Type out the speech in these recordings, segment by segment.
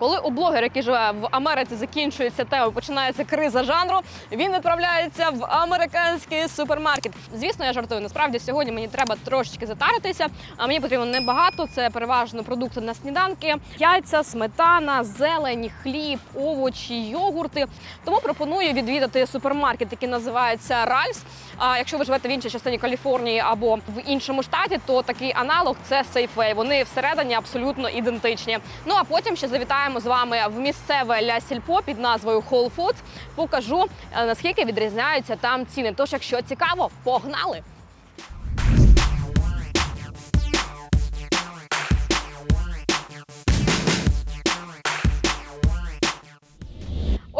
Коли у блогера, який живе в Америці, закінчується тема, починається криза жанру, він відправляється в американський супермаркет. Звісно, я жартую. Насправді сьогодні мені треба трошечки затаритися. А мені потрібно небагато. Це переважно продукти на сніданки, яйця, сметана, зелень, хліб, овочі, йогурти. Тому пропоную відвідати супермаркет, який називається Ральфс. А якщо ви живете в іншій частині Каліфорнії або в іншому штаті, то такий аналог це Safeway. Вони всередині абсолютно ідентичні. Ну а потім ще завітаємо з вами в місцеве ля сільпо під назвою Whole Foods. Покажу е, наскільки відрізняються там ціни. Тож, якщо цікаво, погнали!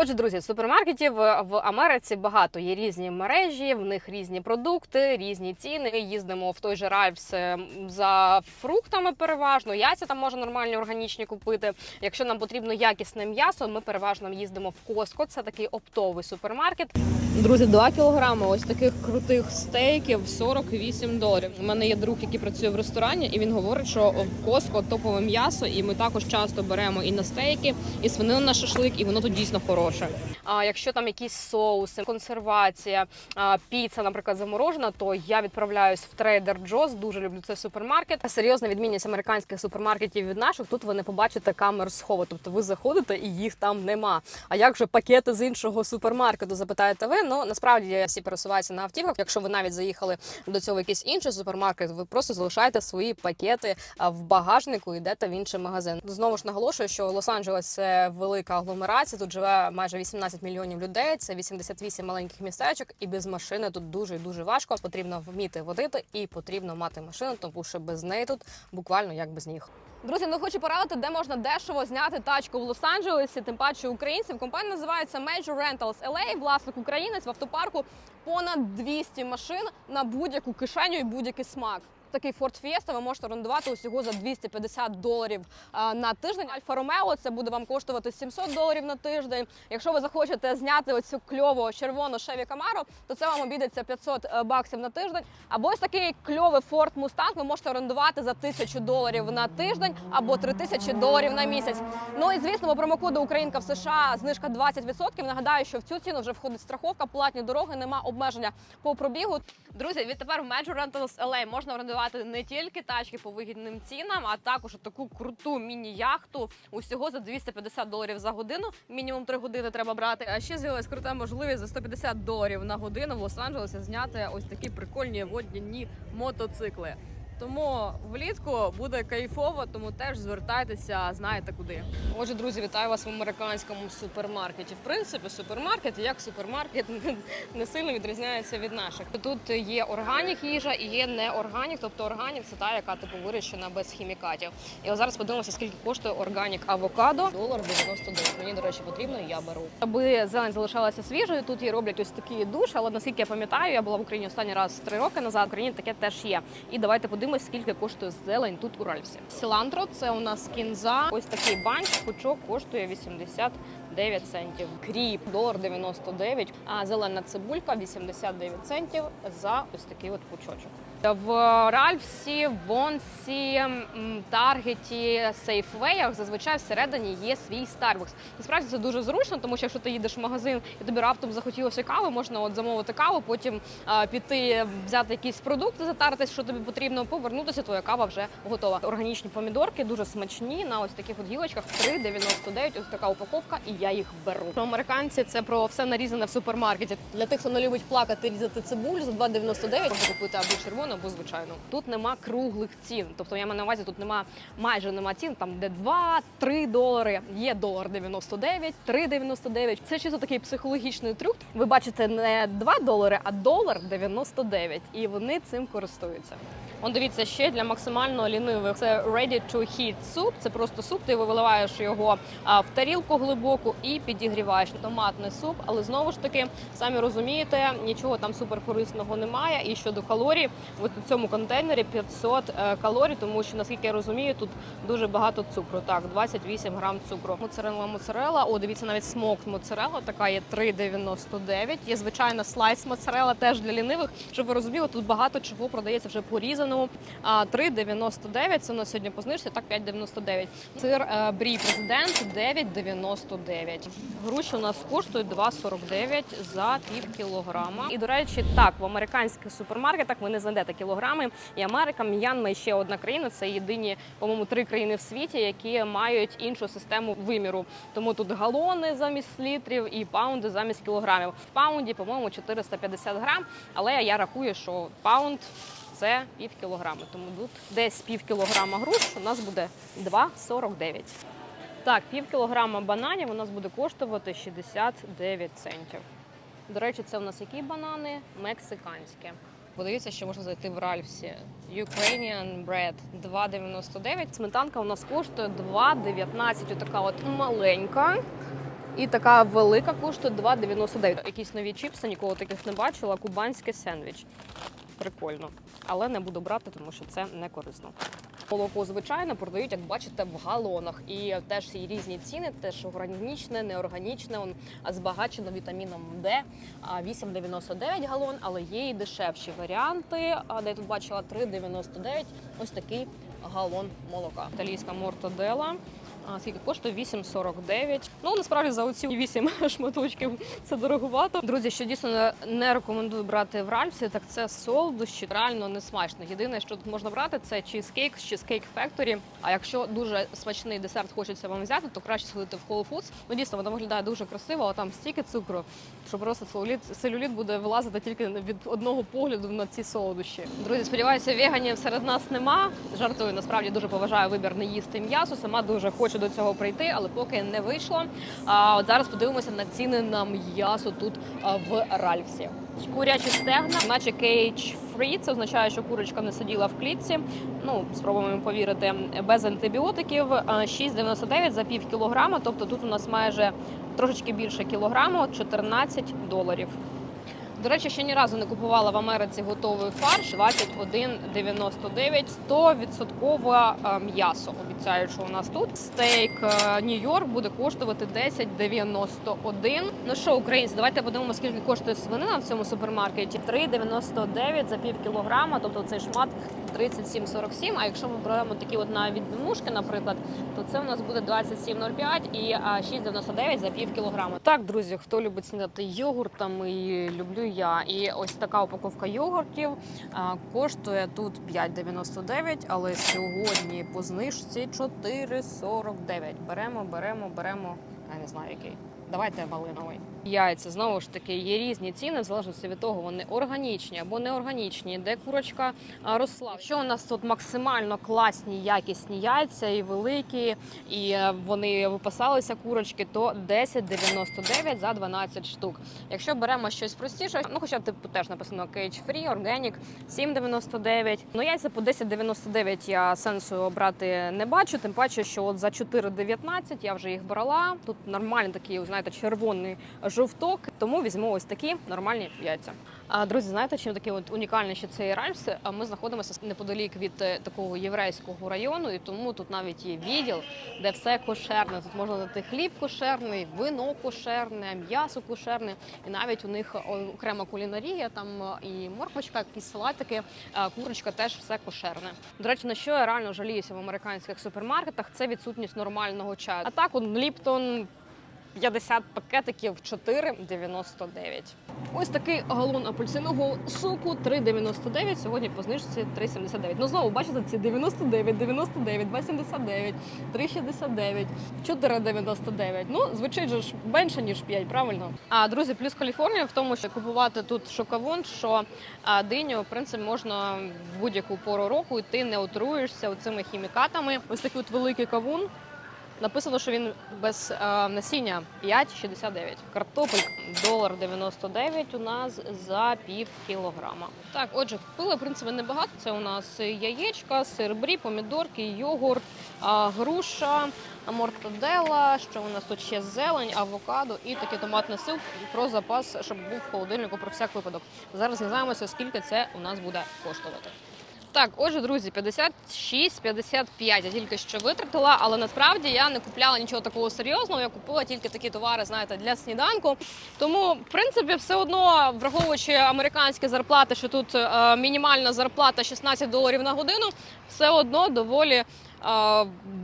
Отже, друзі, супермаркетів е, в Америці багато. Є різні мережі, в них різні продукти, різні ціни. Їздимо в той же Ральфс е, за фруктами переважно. Яйця там можна нормальні органічні купити. Якщо нам потрібно якісне м'ясо, ми переважно їздимо в Коско. Це такий оптовий супермаркет. Друзі, 2 кілограми ось таких крутих стейків 48 доларів. У мене є друг, який працює в ресторані, і він говорить, що в Коско топове м'ясо, і ми також часто беремо і на стейки, і свинину на шашлик, і воно тут дійсно хороше. А якщо там якісь соуси, консервація, піца, наприклад, заморожена, то я відправляюсь в Trader Joe's, Дуже люблю цей супермаркет. Серйозна відмінність американських супермаркетів від наших. Тут ви не побачите камер схову. Тобто ви заходите і їх там нема. А як же пакети з іншого супермаркету? Запитаєте ви? Ну насправді всі пересуваються на автівках. Якщо ви навіть заїхали до цього в якийсь інший супермаркет, ви просто залишаєте свої пакети в багажнику, і йдете в інший магазин. Знову ж наголошую, що Лос-Анджелес це велика агломерація. Тут живе майже 18 мільйонів людей. Це 88 маленьких містечок, і без машини тут дуже дуже важко. Потрібно вміти водити і потрібно мати машину, тому що без неї тут буквально як без ніг. Друзі, ну хочу порадити, де можна дешево зняти тачку в Лос-Анджелесі, тим паче українців. Компанія називається Major Rentals LA, власник українець в автопарку понад 200 машин на будь-яку кишеню і будь-який смак. Такий Ford Fiesta ви можете орендувати усього за 250 доларів на тиждень. Альфа Ромео це буде вам коштувати 700 доларів на тиждень. Якщо ви захочете зняти оцю кльову червону Chevy Camaro, то це вам обійдеться 500 баксів на тиждень. Або ось такий кльовий Ford Mustang ви можете орендувати за 1000 доларів на тиждень або 3000 доларів на місяць. Ну і звісно, по промокоду Українка в США знижка 20%. Нагадаю, що в цю ціну вже входить страховка, платні дороги, нема обмеження по пробігу. Друзі, відтепер в Major Rentals LA можна орендувати не тільки тачки по вигідним цінам, а також таку круту міні-яхту усього за 250 доларів за годину. Мінімум 3 години треба брати. А ще з'явилась крута можливість за 150 доларів на годину в Лос-Анджелесі зняти ось такі прикольні водяні мотоцикли. Тому влітку буде кайфово, тому теж звертайтеся, знаєте куди. Отже, друзі, вітаю вас в американському супермаркеті. В принципі, супермаркет як супермаркет не сильно відрізняється від наших. Тут є органік їжа і є неорганік. Тобто органік це та, яка типу вирощена без хімікатів. І от зараз подивимося, скільки коштує органік авокадо. Долар 99. Мені до речі, потрібно. Я беру. Аби зелень залишалася свіжою. Тут її роблять ось такий душ. Але наскільки я пам'ятаю, я була в Україні останній раз три роки назад. В Україні таке теж є. І давайте подивимося, скільки коштує зелень тут у Ральфсі. Сілантро це у нас кінза. Ось такий банч, пучок коштує 89 центів. Кріп долар 99, а зелена цибулька 89 центів за ось такий от пучочок. В Ральфсі, Вонсі, Таргеті, Сейфвеях зазвичай всередині є свій Starbucks. Насправді це дуже зручно, тому що якщо ти їдеш в магазин і тобі раптом захотілося кави, можна от замовити каву, потім а, піти взяти якісь продукти, затартись, що тобі потрібно, повернутися. Твоя кава вже готова. Органічні помідорки дуже смачні на ось таких от гілочках. 3,99, Ось така упаковка, і я їх беру. Американці це про все нарізане в супермаркеті. Для тих, хто не любить плакати, різати цибулю за 2,99 можна купити або червону, або звичайно Тут нема круглих цін. Тобто я маю на увазі, тут нема майже нема цін, там де 2-3 долари. Є долар 99, 3,99. Це чисто такий психологічний трюк. Ви бачите не 2 долари, а долар 99. І вони цим користуються. Он дивіться ще для максимально лінивих. Це ready to heat soup. Це просто суп. Ти виливаєш його в тарілку глибоку і підігріваєш. Томатний суп, але знову ж таки, самі розумієте, нічого там суперкорисного немає. І щодо калорій, у цьому контейнері 500 е, калорій, тому що наскільки я розумію, тут дуже багато цукру. Так, 28 грам цукру. Моцарелла моцарелла. О, дивіться, навіть смокт моцарелла, така є 3,99. Є звичайна слайс моцарелла, теж для лінивих. Щоб ви розуміли, тут багато чого продається вже порізано розсипаному. А 3,99 це на сьогодні по знижці, так 5,99. Сир е, брі президент 9,99. Груші у нас коштують 2,49 за пів кілограма. І до речі, так в американських супермаркетах ви не знайдете кілограми. І Америка, М'янма і ще одна країна. Це єдині, по-моєму, три країни в світі, які мають іншу систему виміру. Тому тут галони замість літрів і паунди замість кілограмів. В паунді, по-моєму, 450 грам. Але я рахую, що паунд це пів кілограми. Тому тут десь пів кілограма груш у нас буде 2,49. Так, пів кілограма бананів у нас буде коштувати 69 центів. До речі, це у нас які банани? Мексиканські. Подивіться, що можна знайти в Ральфсі. Ukrainian bread 2,99. Сметанка у нас коштує 2,19. Отака от маленька. І така велика коштує 2,99. Якісь нові чіпси, ніколи таких не бачила. Кубанський сендвіч. Прикольно. Але не буду брати, тому що це не корисно. Молоко, звичайно, продають, як бачите, в галонах. І теж є різні ціни, теж органічне, неорганічне, он збагачено вітаміном Д. 8,99 галон, але є і дешевші варіанти. Де я тут бачила 3,99. Ось такий галон молока. Італійська мортадела. А, Скільки коштує 8,49. Ну насправді за оці 8 шматочків це дороговато. Друзі, що дійсно не- рекомендую брати в Ральфсі, так це солодощі. Реально не смачно. Єдине, що тут можна брати, це чізкейк з Cheesecake Factory. А якщо дуже смачний десерт хочеться вам взяти, то краще сходити в Whole Foods. Ну дійсно, воно виглядає дуже красиво, а там стільки цукру, що просто целюліт, целюліт буде вилазити тільки від одного погляду на ці солодощі. Друзі, сподіваюся, веганів серед нас нема. Жартую, насправді дуже поважаю вибір не їсти м'ясо. Сама дуже хочу до цього прийти, але поки не вийшло. А от зараз подивимося на ціни на м'ясо тут в Ральфсі. Курячі стегна, наче кейдж фрі. Це означає, що курочка не сиділа в клітці. Ну, спробуємо повірити, без антибіотиків. 6,99 за пів кілограма. Тобто тут у нас майже трошечки більше кілограму, 14 доларів. До речі, ще ні разу не купувала в Америці готовий фарш 21,99, 100% е, м'ясо. Обіцяють, що у нас тут стейк е, Нью-Йорк буде коштувати 10,91. Ну що, українці, давайте подивимося, скільки коштує свинина в цьому супермаркеті. 3,99 за пів кілограма, тобто цей шмат 37,47. А якщо ми беремо такі от на відмушки, наприклад, то це у нас буде 27,05 і а, 6,99 за пів кілограма. Так, друзі, хто любить снідати йогуртами, і люблю я. І ось така упаковка йогуртів коштує тут 5,99, але сьогодні по знижці 4,49. Беремо, беремо, беремо. Я не знаю який. Давайте малиновий. Яйця знову ж таки є різні ціни, в залежності від того, вони органічні або неорганічні, де курочка росла. Що у нас тут максимально класні, якісні яйця і великі, і е, вони випасалися курочки, то 10,99 за 12 штук. Якщо беремо щось простіше, ну хоча типу теж написано Cage Free, Organic, 7,99. Ну яйця по 10,99 я сенсу брати не бачу. Тим паче, що от за 4,19 я вже їх брала. Тут нормальний такий, знаєте, червоний жовток. Тому візьму ось такі нормальні яйця. А друзі, знаєте, чим такий от унікальний ще цей Ральфс? А Ми знаходимося неподалік від е, такого єврейського району, і тому тут навіть є відділ, де все кошерне. Тут можна знайти хліб кошерний, вино кошерне, м'ясо кошерне, і навіть у них окрема кулінарія, там е, і морквочка, якісь салатики, курочка теж все кошерне. До речі, на що я реально жаліюся в американських супермаркетах, це відсутність нормального чаю. А так, он Ліптон 50 пакетиків 4,99. Ось такий галон апельсинового соку 3,99. Сьогодні по знижці 3,79. Ну знову бачите, ці 99, 99, 2,79, 3,69, 4,99. Ну, звучить же ж менше, ніж 5, правильно? А друзі, плюс Каліфорнія в тому, що купувати тут шокавон, що а, диню, в принципі, можна в будь-яку пору року, і ти не отруєшся цими хімікатами. Ось такий от великий кавун. Написано, що він без е, насіння 5,69. Картопель долар 99 у нас за пів кілограма. Так, отже, купили в принципі небагато. Це у нас яєчка, сир брі, помідорки, йогурт, груша, мортаделла. Що у нас тут ще зелень, авокадо і такий томатний сип про запас, щоб був в холодильнику про всяк випадок. Зараз дізнаємося, скільки це у нас буде коштувати. Так, отже, друзі, 56-55 я тільки що витратила, але насправді я не купляла нічого такого серйозного. Я купила тільки такі товари, знаєте, для сніданку. Тому, в принципі, все одно, враховуючи американські зарплати, що тут е, мінімальна зарплата 16 доларів на годину, все одно доволі. е,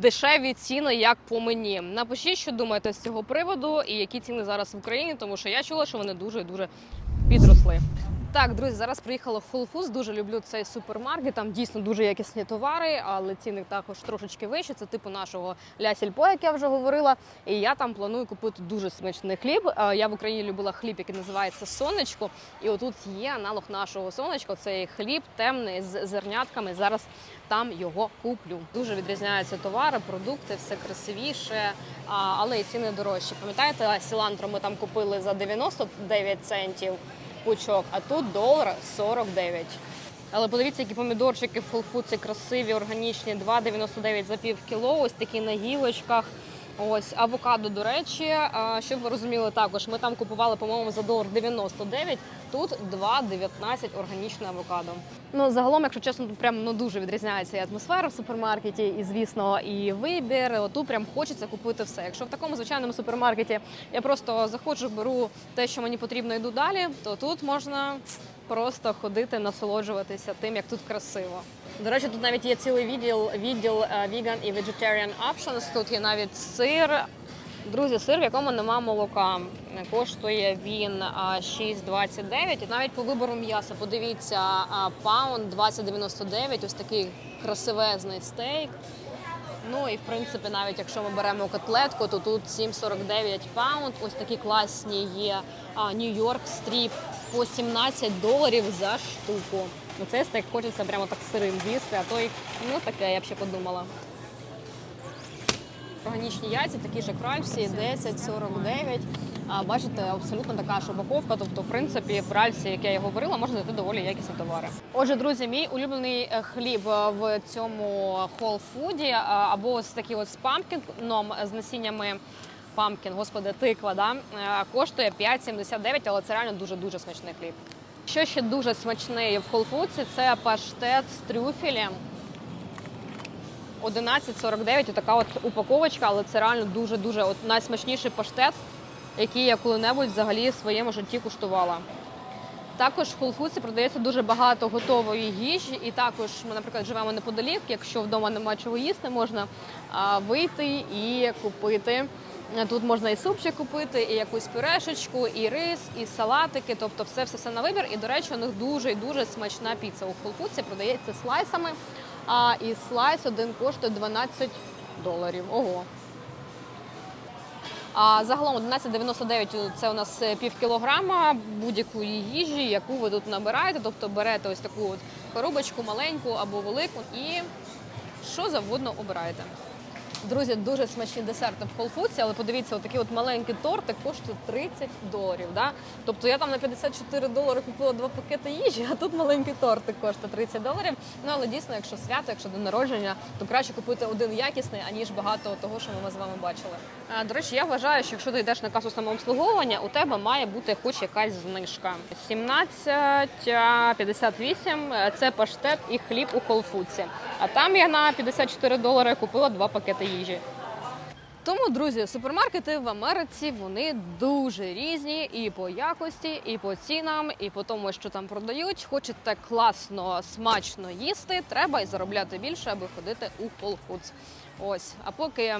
Дешеві ціни, як по мені. Напишіть, що думаєте з цього приводу і які ціни зараз в Україні, тому що я чула, що вони дуже дуже підросли. Так, друзі, зараз приїхала в Whole Foods. Дуже люблю цей супермаркет. Там дійсно дуже якісні товари, але ціни також трошечки вищі. Це типу нашого Ля Сільпо, як я вже говорила. І я там планую купити дуже смачний хліб. Я в Україні любила хліб, який називається сонечко. І отут є аналог нашого сонечка. Цей хліб темний з зернятками. Зараз там його куплю. Дуже відрізняються товари, продукти, все красивіше, але і ціни дорожчі. Пам'ятаєте, сілантро ми там купили за 99 центів пучок, а тут долар 49. Але подивіться, які помідорчики в Foods красиві, органічні, 2,99 за пів кіло, ось такі на гілочках. Ось авокадо, до речі, щоб ви розуміли, також ми там купували, по-моєму, за долар 99, тут 2,19 органічне авокадо. Ну загалом, якщо чесно, тут прям ну дуже відрізняється і атмосфера в супермаркеті, і звісно, і вибір. Тут прям хочеться купити все. Якщо в такому звичайному супермаркеті я просто заходжу, беру те, що мені потрібно, йду далі, то тут можна просто ходити, насолоджуватися тим, як тут красиво. До речі, тут навіть є цілий відділ відділ е, vegan і vegetarian options. Тут є навіть сир. Друзі, сир, в якому нема молока. Коштує він а, 6,29. І навіть по вибору м'яса, подивіться, паунд 20,99. Ось такий красивезний стейк. Ну і в принципі, навіть якщо ми беремо котлетку, то тут 7,49 паунд. Ось такі класні є Нью-Йорк стріп по 17 доларів за штуку. Ну Це стейк хочеться прямо так сирим з'їсти, а той, ну таке, я б ще подумала. Органічні яйця, такі ж як Ральфсі, 10,49. Бачите, абсолютно така ж упаковка. Тобто, в принципі, в Ральфсі, як я і говорила, можна знайти доволі якісні товари. Отже, друзі, мій улюблений е, хліб е, в цьому Food, е, або ось такий от з пампкіном, з насіннями пампкін, господи, тиква, да? коштує 5,79, але це реально дуже-дуже смачний хліб. Що ще дуже смачний в Foods, це паштет з трюфелем. 11,49 така от упаковочка, але це реально дуже-дуже найсмачніший паштет, який я коли-небудь взагалі в своєму житті куштувала. Також в Whole продається дуже багато готової їжі, і також ми, наприклад, живемо неподалік. Якщо вдома нема чого їсти, можна вийти і купити. Тут можна і супчик купити, і якусь пюрешечку, і рис, і салатики, тобто все все все на вибір. І, до речі, у них дуже і дуже смачна піца. У Foods продається слайсами, а і слайс один коштує 12 доларів. Ого. А загалом 11,99 це у нас е, пів кілограма будь-якої їжі, яку ви тут набираєте. Тобто берете ось таку от коробочку маленьку або велику і що завгодно обираєте. Друзі, дуже смачні десерти в Whole але подивіться, отакий от маленький тортик коштує 30 доларів. Да? Тобто я там на 54 долари купила два пакети їжі, а тут маленький тортик коштує 30 доларів. Ну але дійсно, якщо свято, якщо день народження, то краще купити один якісний, аніж багато того, що ми з вами бачили. А, до речі, я вважаю, що якщо ти йдеш на касу самообслуговування, у тебе має бути хоч якась знижка. 17,58 – це паштет і хліб у Foods. А там я на 54 долари купила два пакети їжі. Тому, друзі, супермаркети в Америці вони дуже різні і по якості, і по цінам, і по тому, що там продають. Хочете класно, смачно їсти, треба і заробляти більше, аби ходити у Whole Foods. Ось, а поки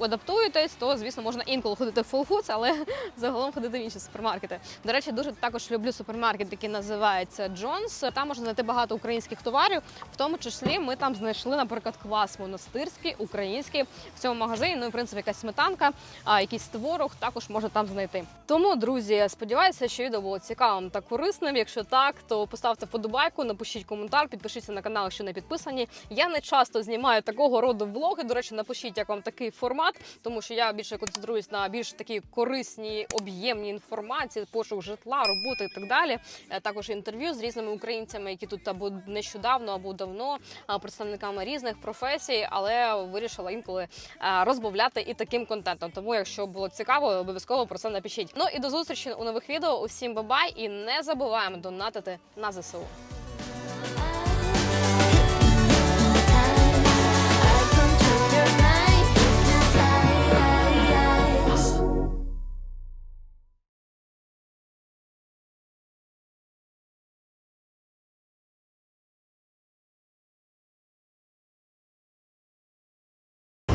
адаптуєтесь, то звісно можна інколи ходити в Foods, але загалом ходити в інші супермаркети. До речі, дуже також люблю супермаркет, який називається Джонс. Там можна знайти багато українських товарів. В тому числі ми там знайшли, наприклад, квас монастирський, український в цьому магазині. Ну і в принципі якась сметанка, а якийсь творог також можна там знайти. Тому, друзі, сподіваюся, що відео було цікавим та корисним. Якщо так, то поставте вподобайку, напишіть коментар, підпишіться на канал, якщо не підписані. Я не часто знімаю такого роду влоги. До речі, напишіть, як вам такий формат, тому що я більше концентруюсь на більш такі корисні, об'ємні інформації, пошук житла, роботи і так далі. Е, Також інтерв'ю з різними українцями, які тут або нещодавно, або давно, представниками різних професій, але вирішила інколи е, розмовляти і таким контентом. Тому, якщо було цікаво, обов'язково про це напишіть. Ну і до зустрічі у нових відео. Усім бабай і не забуваємо донатити на ЗСУ.